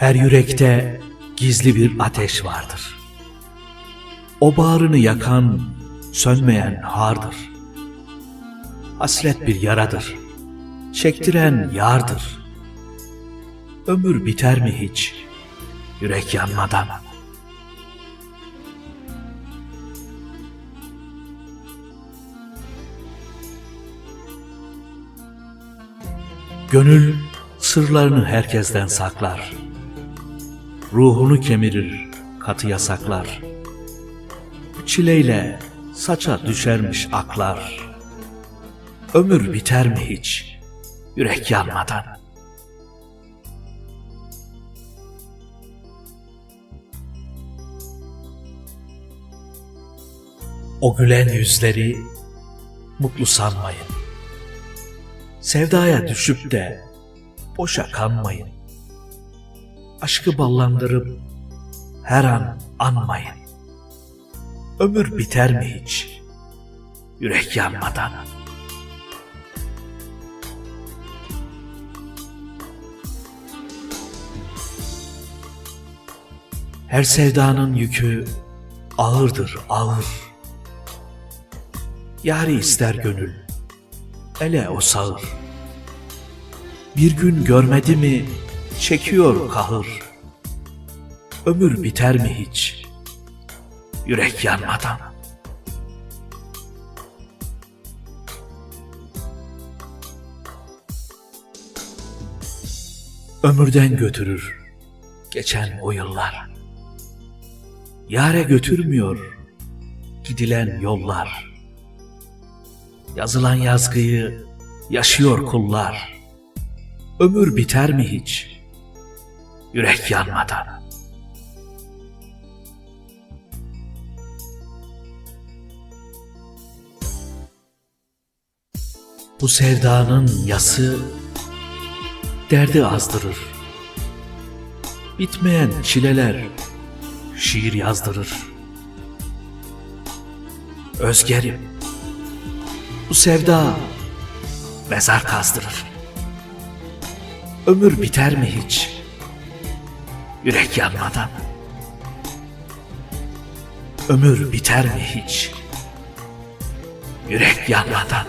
Her yürekte gizli bir ateş vardır. O bağrını yakan, sönmeyen hardır. Hasret bir yaradır. Çektiren yardır. Ömür biter mi hiç? Yürek yanmadan. Gönül sırlarını herkesten saklar. Ruhunu kemirir, katı yasaklar. Çileyle saça düşermiş aklar. Ömür biter mi hiç? Yürek yanmadan. O gülen yüzleri mutlu sanmayın. Sevdaya düşüp de boşa kanmayın. Aşkı ballandırıp her an anmayın. Ömür biter mi hiç? Yürek yanmadan. Her sevdanın yükü ağırdır ağır. Yari ister gönül, ele o sağır. Bir gün görmedi mi çekiyor kahır. Ömür biter mi hiç? Yürek yanmadan. Ömürden götürür geçen o yıllar. Yare götürmüyor gidilen yollar. Yazılan yazgıyı yaşıyor kullar. Ömür biter mi hiç? Yürek yanmadan. Bu sevdanın yası derdi azdırır. Bitmeyen çileler şiir yazdırır. Özgerim, bu sevda mezar kazdırır. Ömür biter mi hiç? Yürek yanmadan. Ömür biter mi hiç? Yürek yanmadan.